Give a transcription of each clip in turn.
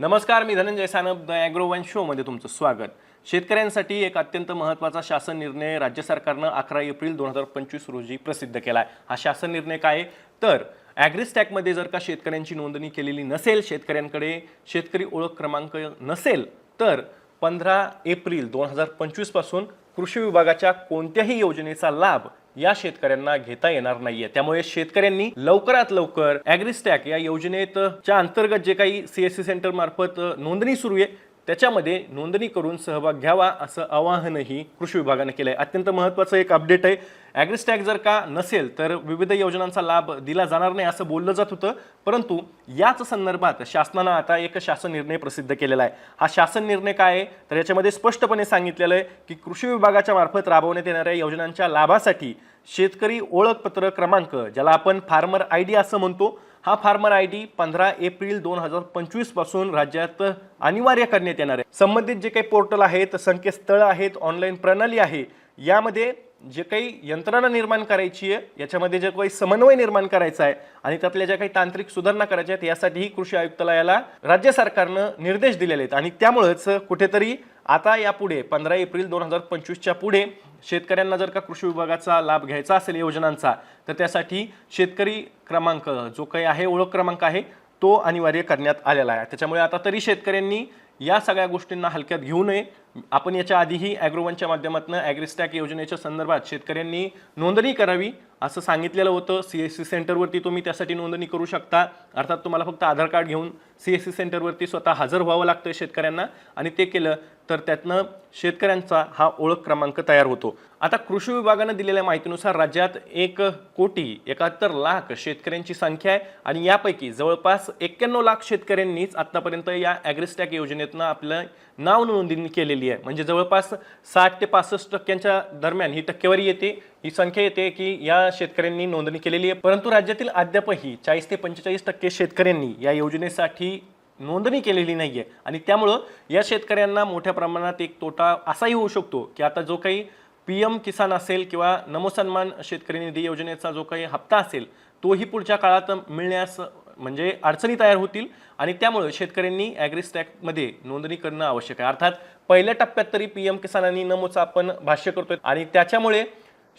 नमस्कार मी Dhananjay Sanap the agro one शोमध्ये तुमचं स्वागत शेतकऱ्यांसाठी एक अत्यंत महत्त्वाचा शासन निर्णय राज्य सरकारनं अकरा एप्रिल दोन हजार पंचवीस रोजी प्रसिद्ध केला आहे हा शासन निर्णय काय आहे? तर ॲग्रिस्टॅकमध्ये जर का शेतकऱ्यांची नोंदणी केलेली नसेल शेतकऱ्यांकडे शेतकरी ओळख क्रमांक नसेल तर पंधरा एप्रिल दोन हजार पंचवीसपासून कृषी विभागाच्या कोणत्याही योजनेचा लाभ या शेतकऱ्यांना घेता येणार नाहीये. त्यामुळे शेतकऱ्यांनी लवकरात लवकर ॲग्रिस्टॅक या योजनेत च्या अंतर्गत जे काही सीएससी सेंटर मार्फत नोंदणी सुरू आहे त्याच्यामध्ये नोंदणी करून सहभाग घ्यावा असं आवाहनही कृषी विभागाने केलं आहे अत्यंत महत्त्वाचं एक अपडेट आहे. ॲग्रिस्टॅग जर का नसेल तर विविध योजनांचा लाभ दिला जाणार नाही असं बोललं जात होतं. परंतु याच संदर्भात शासनानं आता एक शासन निर्णय प्रसिद्ध केलेला आहे. हा शासन निर्णय काय आहे? तर याच्यामध्ये स्पष्टपणे सांगितलेलं आहे की कृषी विभागाच्या मार्फत राबवण्यात येणाऱ्या योजनांच्या लाभासाठी शेतकरी ओळखपत्र क्रमांक ज्याला आपण फार्मर आय डी असं म्हणतो हा फार्मर आय डी पंधरा एप्रिल दोन हजार पंचवीसपासून राज्यात अनिवार्य करण्यात येणार आहे. संबंधित जे काही पोर्टल आहेत संकेतस्थळ आहेत ऑनलाईन प्रणाली आहे यामध्ये जे काही यंत्रणा निर्माण करायची आहे याच्यामध्ये जे काही समन्वय निर्माण करायचा आहे आणि त्यातल्या ज्या काही तांत्रिक सुधारणा करायच्या आहेत यासाठीही कृषी आयुक्तालयाला राज्य सरकारनं निर्देश दिलेले आहेत. आणि त्यामुळंच कुठेतरी आता यापुढे पंधरा एप्रिल दोन हजार पंचवीसच्या पुढे शेतकऱ्यांना जर का कृषी विभागाचा लाभ घ्यायचा असेल योजनांचा तर त्यासाठी शेतकरी क्रमांक जो काही आहे ओळख क्रमांक आहे तो अनिवार्य करण्यात आलेला आहे. त्याच्यामुळे आता तरी शेतकऱ्यांनी या सगळ्या गोष्टींना हलक्यात घेऊ नये. आपण याच्या आधीही ॲग्रोवनच्या माध्यमातून ॲग्रिस्टॅक योजनेच्या संदर्भात शेतकऱ्यांनी नोंदणी करावी. असं सांगितलेलं होतं. सी एस सी सेंटरवरती तुम्ही त्यासाठी नोंदणी करू शकता. अर्थात तुम्हाला फक्त आधार कार्ड घेऊन सी एस सी सेंटरवरती स्वतः हजर व्हावं लागतं शेतकऱ्यांना. आणि ते केलं तर त्यातनं शेतकऱ्यांचा हा ओळख क्रमांक तयार होतो. आता कृषी विभागानं दिलेल्या माहितीनुसार राज्यात एक कोटी एकाहत्तर लाख शेतकऱ्यांची संख्या आहे. आणि यापैकी जवळपास एक्क्याण्णव लाख शेतकऱ्यांनीच आत्तापर्यंत या ॲग्रिस्टॅक योजनेतनं आपलं नाव नोंदणी केलेली आहे. म्हणजे जवळपास साठ ते पासष्ट टक्क्यांच्या दरम्यान ही टक्केवारी येते ही संख्या येते की या शेतकऱ्यांनी नोंदणी केलेली आहे. परंतु राज्यातील अद्यापही चाळीस ते पंचेचाळीस टक्के शेतकऱ्यांनी या योजनेसाठी नोंदणी केलेली नाही आहे आणि त्यामुळं या शेतकऱ्यांना मोठ्या प्रमाणात एक तोटा असाही होऊ शकतो की आता जो काही पी एम किसान असेल किंवा नमो सन्मान शेतकरी निधी योजनेचा जो काही हप्ता असेल तोही पुढच्या काळात मिळण्यास म्हणजे अडचणी तयार होतील आणि त्यामुळे शेतकऱ्यांनी ॲग्रिस्टॅकमध्ये नोंदणी करणं आवश्यक आहे. अर्थात पहिल्या टप्प्यात तरी पी एम किसानांनी आणि नमोचं आपण भाष्य करतोय आणि त्याच्यामुळे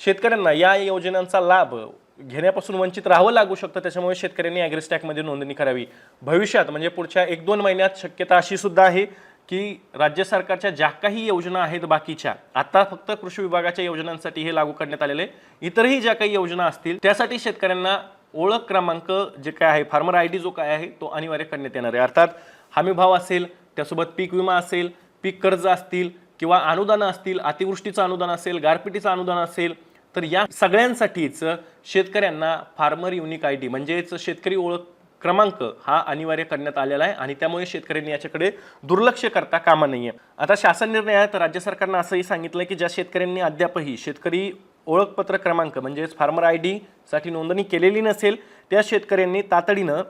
शेतकऱ्यांना या योजनांचा लाभ घेण्यापासून वंचित राहावं लागू शकतं. त्याच्यामुळे शेतकऱ्यांनी ॲग्रिस्टॅकमध्ये नोंदणी करावी. भविष्यात म्हणजे पुढच्या एक दोन महिन्यात शक्यता अशी सुद्धा आहे की राज्य सरकारच्या ज्या काही योजना आहेत बाकीच्या आता फक्त कृषी विभागाच्या योजनांसाठी हे लागू करण्यात आलेले इतरही ज्या काही योजना असतील त्यासाठी शेतकऱ्यांना ओळख क्रमांक जे काय आहे फार्मर आय डी जो काय आहे तो अनिवार्य करण्यात येणार आहे. अर्थात हमी भाव असेल त्यासोबत पीक विमा असेल पीक कर्ज असतील किंवा अनुदानं असतील अतिवृष्टीचं अनुदान असेल गारपिटीचं अनुदान असेल तर या सगळ्यांसाठीच शेतकऱ्यांना फार्मर युनिक आय डी म्हणजेच शेतकरी ओळख क्रमांक हा अनिवार्य करण्यात आलेला आहे आणि त्यामुळे शेतकऱ्यांनी याच्याकडे दुर्लक्ष करता कामा नये. आता शासन निर्णयात राज्य सरकारनं असंही सांगितलं की ज्या शेतकऱ्यांनी अद्यापही शेतकरी ओळखपत्र क्रमांक म्हणजेच फार्मर आय डीसाठी नोंदणी केलेली नसेल त्या शेतकऱ्यांनी तातडीनं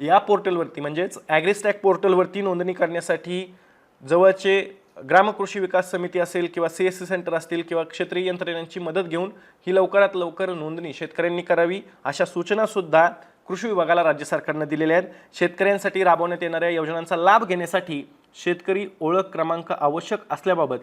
या पोर्टलवरती म्हणजेच ॲग्रिस्टॅक पोर्टलवरती नोंदणी करण्यासाठी जवळचे ग्रामकृषी विकास समिती असेल किंवा सी एस सी सेंटर असतील किंवा क्षेत्रीय यंत्रणेची मदत घेऊन ही लवकरात लवकर नोंदणी शेतकऱ्यांनी करावी अशा सूचनासुद्धा कृषी विभागाला राज्य सरकारनं दिलेल्या आहेत. शेतकऱ्यांसाठी राबवण्यात येणाऱ्या योजनांचा लाभ घेण्यासाठी शेतकरी ओळख क्रमांक आवश्यक असल्याबाबत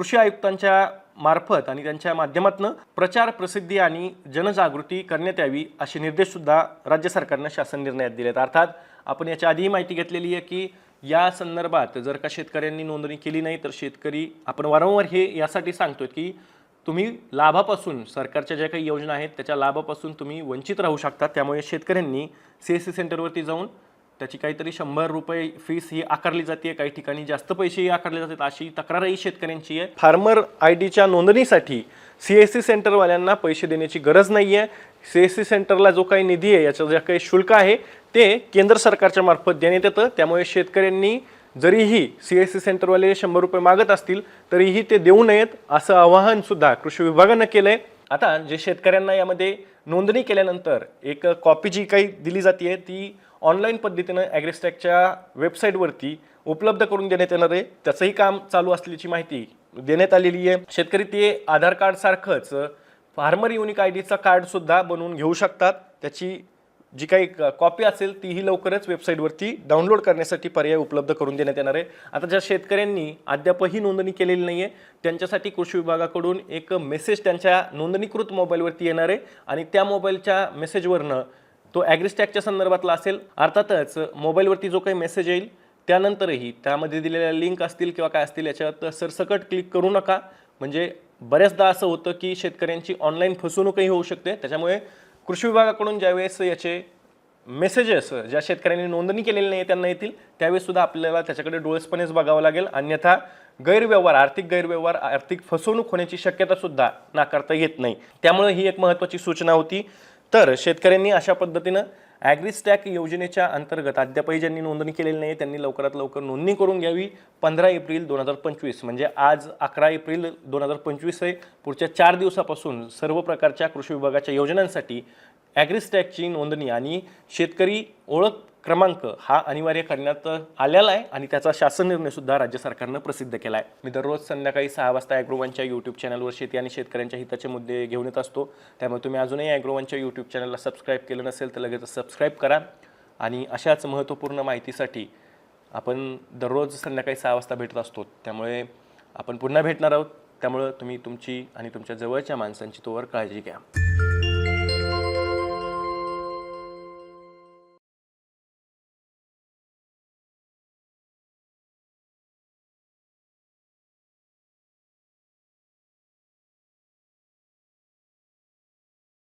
कृषी आयुक्तांच्या मार्फत आणि त्यांच्या माध्यमातून प्रचार प्रसिद्धी आणि जनजागृती करण्यात यावी असे निर्देशसुद्धा राज्य सरकारनं शासन निर्णयात दिलेत. अर्थात आपण याच्या आधीही माहिती घेतलेली आहे की या संदर्भात जर का शेतकऱ्यांनी नोंदणी केली नाही तर शेतकरी आपण वारंवार हे यासाठी सांगतोय की तुम्ही लाभापासून सरकारच्या ज्या काही योजना आहेत त्याच्या लाभापासून तुम्ही वंचित राहू शकता. त्यामुळे शेतकऱ्यांनी सी एस सी सेंटरवरती जाऊन त्याची काहीतरी शंभर रुपये फीस ही आकारली जाते काही ठिकाणी जास्त पैसेही आकारले जातात. अशी तक्रारही शेतकऱ्यांची आहे. फार्मर आय डीच्या नोंदणीसाठी सी एस सी सेंटरवाल्यांना पैसे देण्याची गरज नाही आहे सी एस सी सेंटरला जो काही निधी आहे याचं जे काही शुल्क आहे ते केंद्र सरकारच्या मार्फत देण्यात येतं. त्यामुळे शेतकऱ्यांनी जरीही सी एस सी सेंटरवाले शंभर रुपये मागत असतील तरीही ते देऊ नयेत असं आवाहनसुद्धा कृषी विभागानं केलं आहे आता जे शेतकऱ्यांना यामध्ये नोंदणी केल्यानंतर एक कॉपी जी काही दिली जाते ती ऑनलाईन पद्धतीनं ॲग्रिस्टॅकच्या वेबसाईटवरती उपलब्ध करून देण्यात येणार आहे. त्याचंही काम चालू असल्याची माहिती देण्यात आलेली आहे. शेतकरी ते आधार कार्डसारखंच फार्मर युनिक आय डीचा कार्डसुद्धा बनवून घेऊ शकतात. त्याची जी काही कॉपी असेल तीही लवकरच वेबसाईटवरती डाउनलोड करण्यासाठी पर्याय उपलब्ध करून देण्यात येणार आहे. आता ज्या शेतकऱ्यांनी अद्यापही नोंदणी केलेली नाही आहे त्यांच्यासाठी कृषी विभागाकडून एक मेसेज त्यांच्या नोंदणीकृत मोबाईलवरती येणार आहे आणि त्या मोबाईलच्या मेसेजवरनं तो ॲग्रिस्टॅकच्या संदर्भातला असेल अर्थातच मोबाईलवरती जो काही मेसेज येईल त्यानंतरही त्यामध्ये दिलेल्या लिंक असतील किंवा काय असतील याच्यात सरसकट क्लिक करू नका. म्हणजे बऱ्याचदा असं होतं की शेतकऱ्यांची ऑनलाईन फसवणूकही होऊ शकते. त्याच्यामुळे कृषी विभागाकडून ज्यावेळेस याचे मेसेजेस ज्या शेतकऱ्यांनी नोंदणी केलेली नाही त्यांना येतील त्यावेळेस सुद्धा आपल्याला त्याच्याकडे डोळसपणेच बघावं लागेल. अन्यथा गैरव्यवहार आर्थिक गैरव्यवहार आर्थिक फसवणूक होण्याची शक्यता सुद्धा नाकारता येत नाही. त्यामुळे ही एक महत्त्वाची सूचना होती. तर शेतकऱ्यांनी अशा पद्धतीनं ॲग्रिस्टॅक योजनेच्या अंतर्गत अद्यापही ज्यांनी नोंदणी केलेली नाही त्यांनी लवकरात लवकर नोंदणी करून घ्यावी. पंधरा एप्रिल दोन हजार पंचवीस म्हणजे आज अकरा एप्रिल दोन हजार पंचवीस आहे पुढच्या चार दिवसापासून सर्व प्रकारच्या कृषी विभागाच्या योजनांसाठी ॲग्रिस्टॅकची नोंदणी आणि शेतकरी ओळख क्रमांक हा अनिवार्य करण्यात आलेला आहे आणि त्याचा शासन निर्णयसुद्धा राज्य सरकारनं प्रसिद्ध केला आहे मी दररोज संध्याकाळी सहा वाजता ॲग्रोवनच्या यूट्यूब चॅनलवर शेती आणि शेतकऱ्यांच्या हिताचे मुद्दे घेऊन येत असतो. त्यामुळे तुम्ही अजूनही ॲग्रोवनच्या यूट्यूब चॅनलला सबस्क्राईब केलं नसेल तर लगेच सबस्क्राईब करा. आणि अशाच महत्त्वपूर्ण माहितीसाठी आपण दररोज संध्याकाळी सहा वाजता भेटत असतो. त्यामुळे आपण पुन्हा भेटणार आहोत. त्यामुळं तुम्ही तुमची आणि तुमच्या जवळच्या माणसांची तोवर काळजी घ्या.